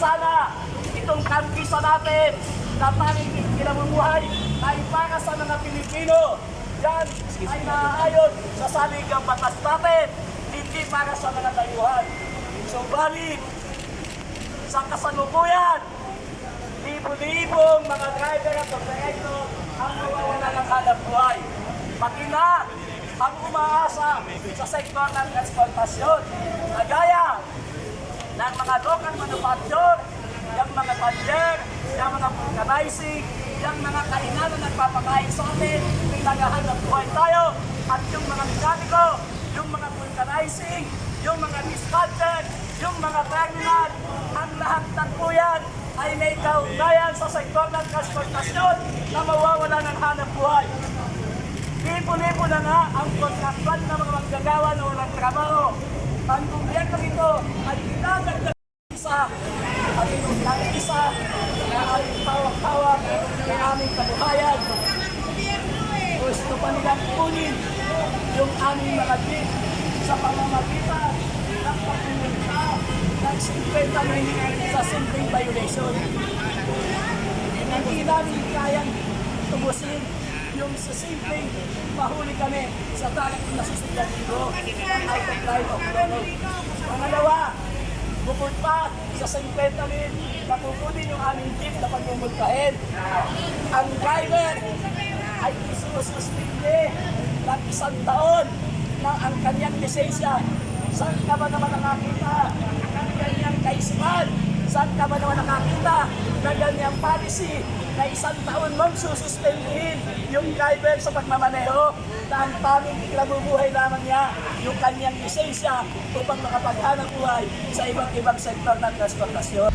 sana itong kampisa natin na tanging kinamumuhay ay para sa mga Pilipino. Yan ay naaayon sa saligang batas natin, hindi para sa mga dayuhan. Subalit, sa kasalukuyan, libo-libong mga driver at operator ang nawawala ng hanap buhay. Pati na ang umaasa sa sektor ng transportasyon. Kagaya ng mga local manufacture, yung mga talyer, yung mga vulcanizing, yung mga kainan na nagpapakain sa atin, may naghahanap buhay tayo, at yung mga mekaniko, yung mga vulcanizing, yung mga dispatcher, yung mga terminal, ang lahat ng po ay may kaugnayan sa sektor ng transportasyon na mawawala ng hanap buhay. Lipo-lipo na nga ang kontraktual ng mga manggagawa na walang trabaho. Ang gobyerno ito ay dinadagdag isa at inulang isa na aming tawag-tawag ng aming kabuhayan. Gusto pa nilang kunin yung aming mga jeep sa pamamagitan ng pagpumunta ng 50 minutes sa simpleng violation. Hindi namin kayang tubusin yung sa simpleng mahuli kami sa target na susundan dito ang out-of-line of law. Pangalawa, bukod pa sa 50 min na kukunin yung aming jeep na pagmumultahin, ang driver ay isususpinde ng isang taon na ang kanyang lisensya. Saan ka ba naman nakakita ng kanyang kaisipan? Saan ka ba naman nakakita ng ganyang policy na isang taon mong sususpendihin yung driver sa pagmamaneho na ang tanging ikinabubuhay lamang niya yung kanyang lisensya upang makapaghanap buhay sa iba't ibang sektor ng transportasyon.